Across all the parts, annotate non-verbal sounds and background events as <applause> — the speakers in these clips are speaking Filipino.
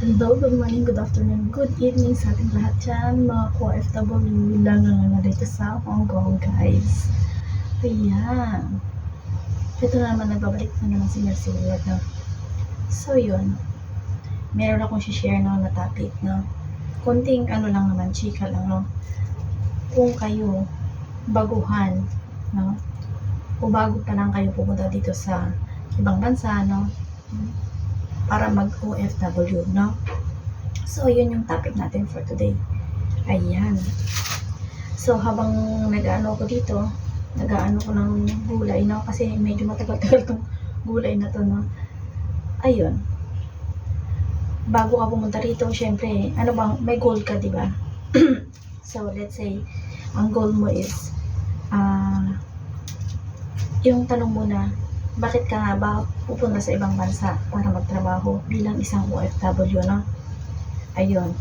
Hello, good morning, good afternoon, good evening sa ating lahat dyan, mga OFW lang na dito sa Hong Kong, guys. Ayan. Ito na naman, nagbabalik na naman si Mercy Willard, no? So, yun. Meron akong share no, na topic, no? Konting ano lang naman, chika lang, no? Kung kayo baguhan, no? O bago pa lang kayo pumunta dito sa ibang bansa, no? Para mag-OFW, no? So, yun yung topic natin for today. Ayan. So, habang nag-ano ko dito, nag-ano ko ng gulay, no? Kasi medyo matagal-tagal tong gulay na to, no? Ayun. Bago ka pumunta rito, syempre, ano bang, may goal ka, di ba? <clears throat> so, let's say, ang goal mo is, ah, yung tanong mo na, bakit ka nga ba pupunta sa ibang bansa para magtrabaho bilang isang OFW, no? Ayun.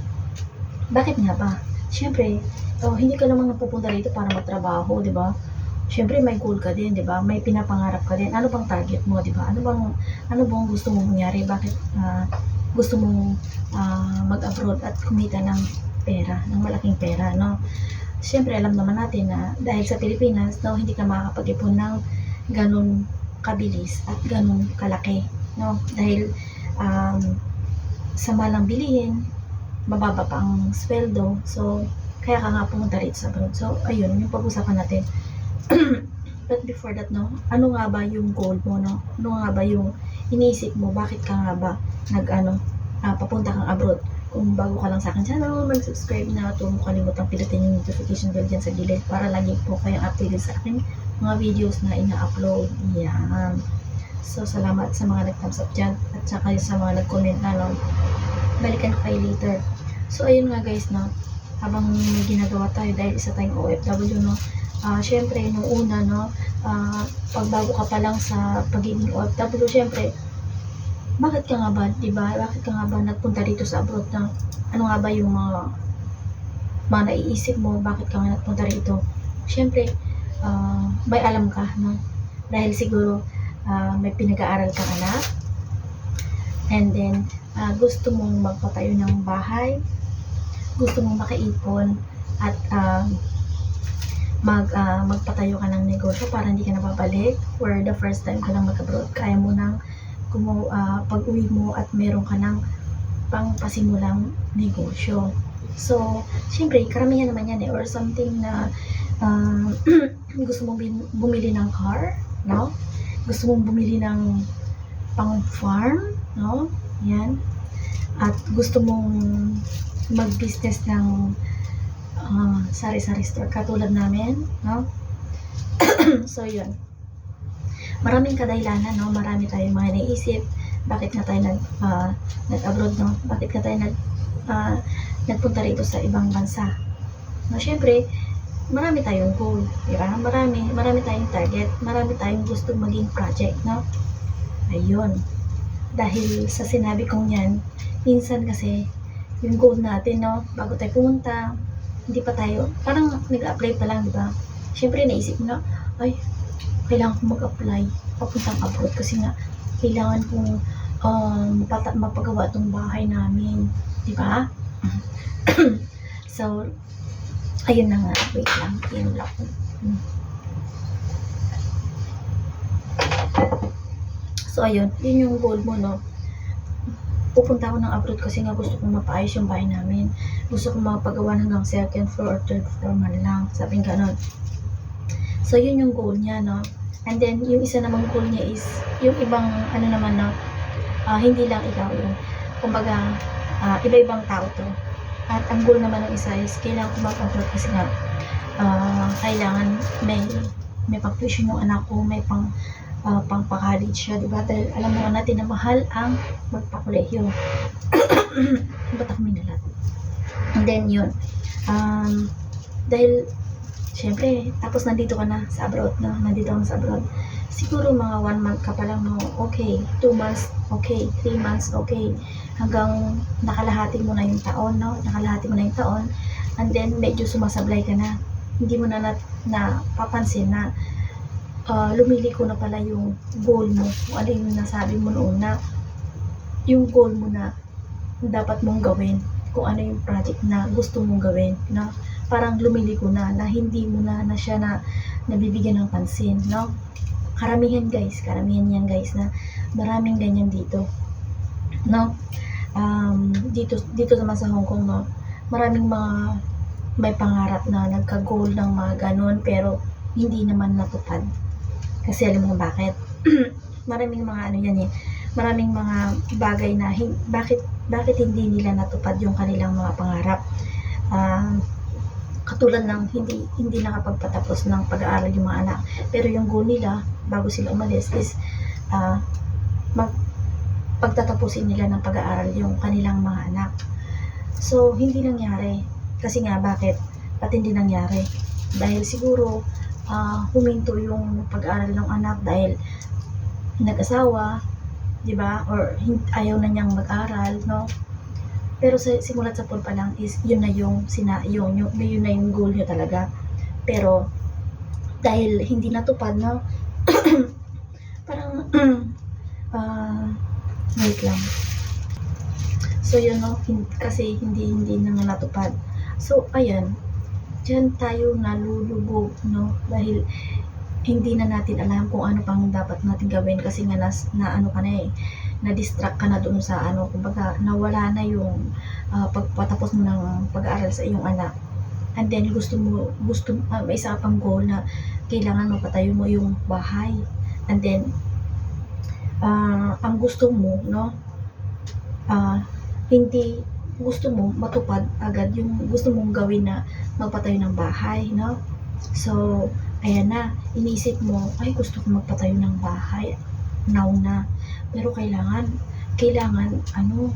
Bakit nga ba? Siyempre, oh, hindi ka naman napupunta dito para magtrabaho, di ba? Siyempre, may goal ka din, di ba? May pinapangarap ka din. Ano bang target mo, di ba? Ano bang, ano bang gusto mong mangyari? Bakit ah, gusto mong ah, mag-abroad at kumita ng pera, ng malaking pera, no? Siyempre, alam naman natin na dahil sa Pilipinas, no, hindi ka makakapag-ipon ng ganun kabilis at ganun kalaki, no? Dahil um, sa malang bilihin, mababa pa ang sweldo. So, kaya ka nga pumunta rito sa abroad. So, ayun, yung pag-usapan natin. <clears throat> But before that, no, ano nga ba yung goal mo, no? Ano nga ba yung iniisip mo? Bakit ka nga ba nag, ano, ah, papunta kang abroad? Kung bago ka lang sa akin channel, mag-subscribe na ito. Huwag kalimutang pinutin yung notification bell dyan sa gilid para lagi po kayong updated sa akin mga videos na ina-upload. Yan. So, salamat sa mga nag-thumbs up dyan at saka sa mga nag-comment na no. Balikan kayo later. So, ayun nga guys, no. Habang may ginagawa tayo dahil isa tayong OFW, no. Ah, syempre, nung una, no, ah, pagbago ka pa lang sa pagiging OFW, syempre, bakit ka nga ba, di ba? Bakit ka nga ba nagpunta dito sa abroad na ano nga ba yung mga mga naiisip mo, bakit ka nga nagpunta rito? Syempre, ah, may alam ka, no? Dahil siguro ah, may pinag-aaral kang anak. And then, ah, gusto mong magpatayo ng bahay. Gusto mong makaipon at ah, mag, ah, magpatayo ka ng negosyo para hindi ka napabalik for the first time ka lang mag-abroad. Kaya mo nang kumu, ah, pag-uwi mo at meron ka ng pangpasimulang negosyo. So, syempre, karamihan naman yan eh, or something na um, <clears throat> gusto mong bumili ng car, no? Gusto mong bumili ng pang-farm, no? Yan. At gusto mong mag-business ng ah, sari-sari store katulad namin, no? <clears throat> so, yun. Maraming kadahilanan, no? Marami tayong mga naisip. Bakit nga tayo nag, ah, nag-abroad, no? Bakit nga tayo nag, ah, nagpunta rito sa ibang bansa? No, syempre, marami tayong goal, di ba? Marami, marami tayong target, marami tayong gusto maging project, no? Ayun. Dahil sa sinabi kong yan, minsan kasi, yung goal natin, no? Bago tayo pumunta, hindi pa tayo, parang nag-apply pa lang, di ba? Siyempre, naisip mo na, ay, kailangan kong mag-apply papuntang abroad kasi nga, kailangan kong um, mapagawa tong bahay namin, di ba? <clears throat> so, ayun na nga, wait lang, ko. Hmm. So, ayun, yun yung goal mo, no? Pupunta ako ng abroad kasi nga gusto kong mapaayos yung bahay namin. Gusto kong mapagawa hanggang second floor or third floor man lang. Sabi nga ganon. So, yun yung goal niya, no? And then, yung isa namang goal niya is, yung ibang, ano naman, no? ah, hindi lang ikaw yung, kumbaga, ah, iba-ibang tao to. At ang goal naman ng isa is, kailangan ko mag-abroad kasi nga, ah, kailangan may, may pag-tuition yung anak ko, may pang, uh, pang college siya, di ba? Dahil alam mo natin na mahal ang magpakolehiyo. Ba't ako minalat? And then yun, um, dahil, syempre, tapos nandito ka na sa abroad, no? Nandito ka na sa abroad. Siguro mga one month ka pa lang, no? Okay. Two months, okay. Three months, okay. Hanggang nakalahati mo na yung taon, no? Nakalahati mo na yung taon. And then, medyo sumasablay ka na. Hindi mo na, na, na papansin na uh, lumiliko na pala yung goal mo. Kung ano yung nasabi mo noon na yung goal mo na dapat mong gawin, kung ano yung project na gusto mong gawin, no? Parang lumiliko na, na hindi mo na, na siya na nabibigyan ng pansin, no? Karamihan guys, karamihan yan guys na maraming ganyan dito, no? Um, dito, dito naman sa Hong Kong, no? Maraming mga may pangarap na nagka-goal ng mga ganun, pero hindi naman natupad. Kasi alam mo bakit? <clears throat> maraming mga ano yan eh, maraming mga bagay na bakit bakit hindi nila natupad yung kanilang mga pangarap. Katulad ng hindi hindi nakapagpatapos ng pag-aaral yung mga anak. Pero yung goal nila bago sila umalis is ah, mag pagtatapusin nila ng pag-aaral yung kanilang mga anak. So, hindi nangyari. Kasi nga, bakit? Ba't hindi nangyari? Dahil siguro, ah, huminto yung pag-aaral ng anak dahil nag-asawa, di ba? Or ayaw na niyang mag-aral, no? Pero sa simulat sa pool pa lang is yun na yung sina yun, yun, yun na yung goal niyo talaga. Pero dahil hindi natupad, no? <clears throat> parang <clears throat> ah wait lang. So yun no, hin- kasi hindi hindi na natupad. So ayan, diyan tayo nalulubog no dahil hindi na natin alam kung ano pang dapat natin gawin kasi nga nas, na ano ka na eh na-distract ka na doon sa ano kumbaga nawala na yung ah, pagpatapos mo ng pag-aaral sa iyong anak. And then gusto mo gusto ah, may isa pang goal na kailangan mapatayo mo yung bahay. And then ah, ang gusto mo no ah, hindi gusto mo matupad agad yung gusto mong gawin na magpatayo ng bahay no? So ayan na iniisip mo ay gusto ko magpatayo ng bahay. Now na. Pero kailangan kailangan ano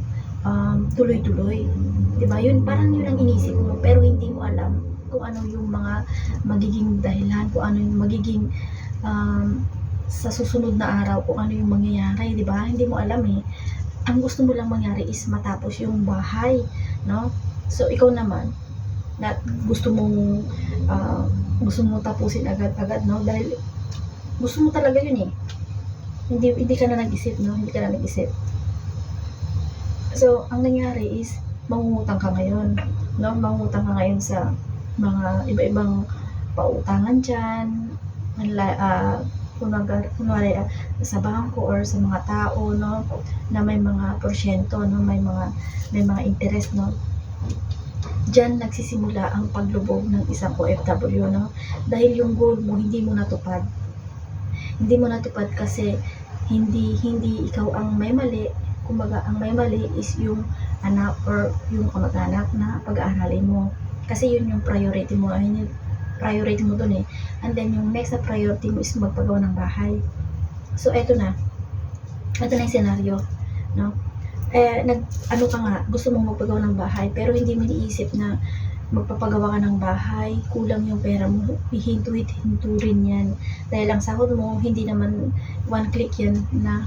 um, tuloy-tuloy. 'di ba yun parang yun ang iniisip mo pero hindi mo alam kung ano yung mga magiging dahilan kung ano yung magiging um, sa susunod na araw kung ano yung mangyayari 'di ba hindi mo alam eh. Ang gusto mo lang mangyari is matapos yung bahay no? So ikaw naman na gusto mong ah, gusto mo tapusin agad-agad no? Dahil gusto mo talaga yun eh. Hindi hindi ka na nag-isip no? Hindi ka na nag-isip. So ang nangyari is mangungutang ka ngayon no? Mangungutang ka ngayon sa mga iba-ibang pautangan diyan uh, kunwari, kunwari ah, sa bangko or sa mga tao no? Na may mga porsyento no? May mga may mga interest no Diyan nagsisimula ang paglubog ng isang OFW, no? Dahil yung goal mo, hindi mo natupad. Hindi mo natupad kasi hindi hindi ikaw ang may mali. Kumbaga, ang may mali is yung anak or yung kamag-anak na pag-aaralin mo. Kasi yun yung priority mo. Ayun yung priority mo dun eh. And then, yung next na priority mo is magpagawa ng bahay. So, eto na. Eto na yung scenario. No? Eh, nag, ano ka nga, gusto mong magpagawa ng bahay, pero hindi mo iniisip na magpapagawa ka ng bahay, kulang yung pera mo, hihintuit, hinturin yan. Dahil ang sahod mo, hindi naman one click yan na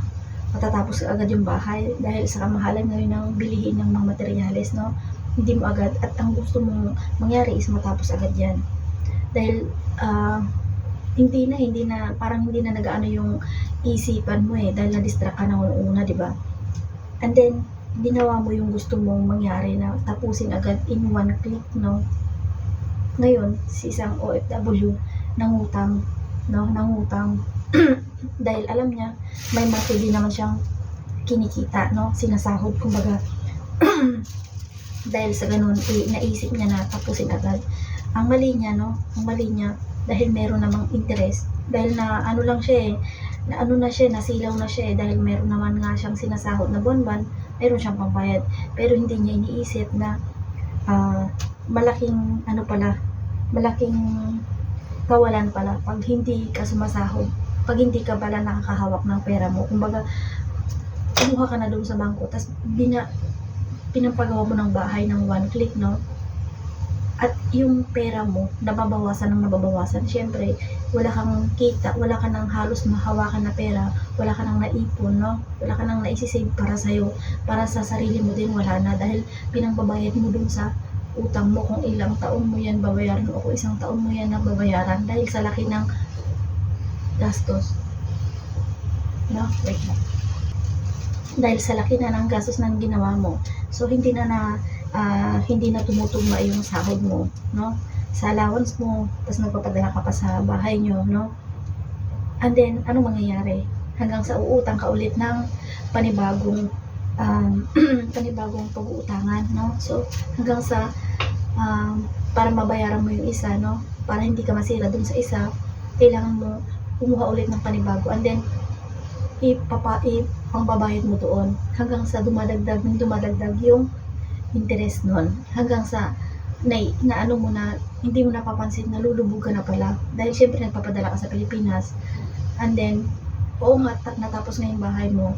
matatapos agad yung bahay. Dahil sa kamahalan ngayon ng bilihin ng mga materyales, no? Hindi mo agad, at ang gusto mong mangyari is matapos agad yan. Dahil, ah, hindi na, hindi na, parang hindi na nagaano yung isipan mo eh, dahil na-distract ka na una, di ba? And then, ginawa mo yung gusto mong mangyari na tapusin agad in one click, no? Ngayon, si isang OFW, nangutang, no? Nangutang. <clears throat> Dahil alam niya, may monthly naman siyang kinikita, no? Sinasahod, kumbaga. <clears throat> Dahil sa ganun, eh, naisip niya na tapusin agad. Ang mali niya, no? Ang mali niya, dahil meron namang interest, dahil na ano lang siya eh, na ano na siya, nasilaw na siya eh, dahil meron naman nga siyang sinasahod na buwan-buwan, meron siyang pambayad. Pero hindi niya iniisip na ah, malaking ano pala, malaking kawalan pala pag hindi ka sumasahod, pag hindi ka pala nakakahawak ng pera mo. Kumbaga, kumuha ka na doon sa bangko, tapos bina, pinampagawa mo ng bahay ng one click, no? At yung pera mo, nababawasan ng nababawasan. Siyempre, wala kang kita, wala ka nang halos mahawakan na pera, wala ka nang naipon, no? Wala ka nang naisisave para sa'yo, para sa sarili mo din, wala na. Dahil pinangbabayad mo dun sa utang mo kung ilang taon mo yan babayaran o kung isang taon mo yan na babayaran dahil sa laki ng gastos. No? Wait lang. dahil sa laki na ng gastos ng ginawa mo. So hindi na na ah, hindi na tumutugma yung sahod mo, no? Sa allowance mo, tapos nagpapadala ka pa sa bahay nyo, no? And then, ano mangyayari? Hanggang sa uutang ka ulit ng panibagong um, <clears throat> panibagong pag-uutangan, no? So, hanggang sa um, para mabayaran mo yung isa, no? Para hindi ka masira dun sa isa, kailangan mo kumuha ulit ng panibago. And then, ipapa, ipangbabayad mo doon hanggang sa dumadagdag ng dumadagdag yung interest nun. Hanggang sa na, na ano mo na hindi mo napapansin na lulubog ka na pala. Dahil syempre nagpapadala ka sa Pilipinas. And then oo nga ta- natapos na yung bahay mo.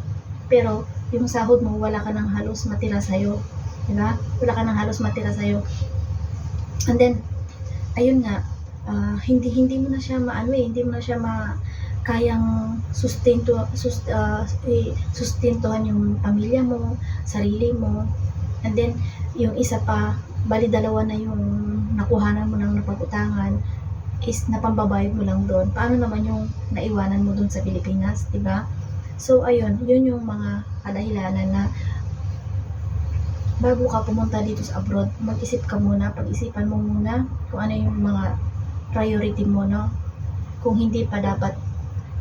Pero yung sahod mo wala ka nang halos matira sa'yo. Di ba? Wala ka nang halos matira sa'yo. And then ayun nga ah, hindi hindi mo na siya maano eh hindi mo na siya ma kayang sustento sus, ah, eh, sustentuhan yung pamilya mo sarili mo and then yung isa pa bali dalawa na yung nakuhanan mo ng napag-utangan is napambabayad mo lang doon. Paano naman yung naiwanan mo doon sa Pilipinas di ba? So ayun yun yung mga kadahilanan na bago ka pumunta dito sa abroad mag-isip ka muna pag-isipan mo muna kung ano yung mga priority mo no? Kung hindi pa dapat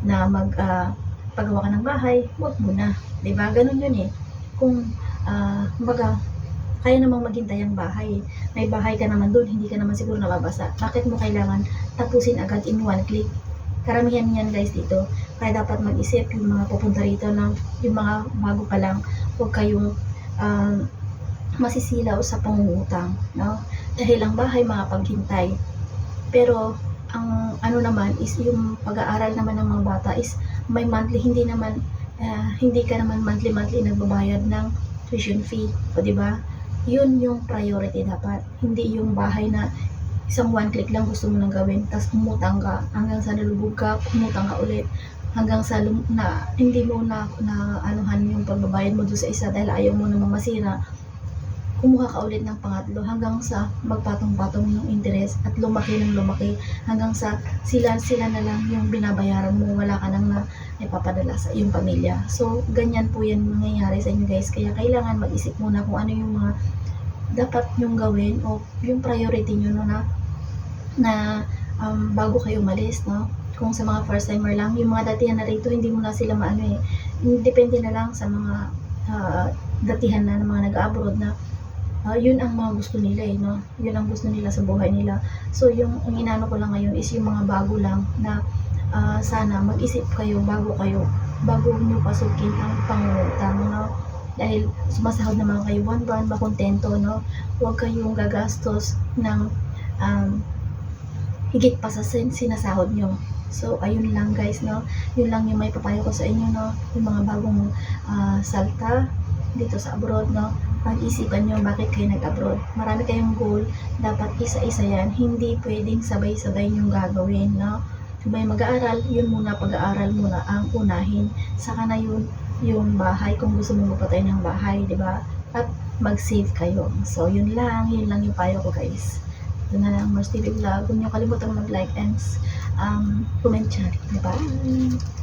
na mag ah, paggawa ka ng bahay wag muna di ba? Ganun yun eh. Kung ah, kumbaga kaya namang maghintay ang bahay. May bahay ka naman doon, hindi ka naman siguro nababasa. Bakit mo kailangan tapusin agad in one click? Karamihan yan guys dito. Kaya dapat mag-isip yung mga pupunta rito na yung mga bago pa lang, huwag kayong um, masisilaw sa pangungutang. No? Dahil ang bahay mga paghintay. Pero ang ano naman is yung pag-aaral naman ng mga bata is may monthly, hindi naman ah, hindi ka naman monthly monthly nagbabayad ng tuition fee. O di ba? yun yung priority dapat. Hindi yung bahay na isang one click lang gusto mo nang gawin, tapos umutang ka, hanggang sa nalubog ka, umutang ka ulit, hanggang sa lum- na, hindi mo na, na anuhan yung pagbabayad mo doon sa isa dahil ayaw mo namang masira, kumuha ka ulit ng pangatlo hanggang sa magpatong-patong yung interest at lumaki ng lumaki hanggang sa sila sila na lang yung binabayaran mo. Wala ka nang na ipapadala sa iyong pamilya. So ganyan po yan mangyayari sa inyo guys. Kaya kailangan mag-isip muna kung ano yung mga dapat yung gawin o yung priority nyo no, na na um, bago kayo umalis no? Kung sa mga first timer lang yung mga datihan na rito hindi mo na sila maano eh. Depende na lang sa mga ah, datihan na ng mga nag-abroad na ah, yun ang mga gusto nila eh, no? Yun ang gusto nila sa buhay nila. So, yung ang inano ko lang ngayon is yung mga bago lang na ah, sana mag-isip kayo bago kayo, bago nyo pasukin ang pangungutang, no? Dahil sumasahod naman kayo buwan-buwan, makontento, no? Huwag kayong gagastos ng um, higit pa sa sin sinasahod nyo. So, ayun lang guys, no? Yun lang yung may papayo ko sa inyo, no? Yung mga bagong ah, salta dito sa abroad, no? pag-isipan nyo bakit kayo nag-abroad. Marami kayong goal, dapat isa-isa yan. Hindi pwedeng sabay-sabay yung gagawin, no? May mag-aaral, yun muna, pag-aaral muna ang unahin. Saka na yun, yung bahay, kung gusto mo magpatay ng bahay, di ba? At mag-save kayo. So, yun lang, yun lang yung payo ko, guys. Ito na lang, Mars TV Vlog. Huwag niyo kalimutan mag-like and um, comment, share. Bye!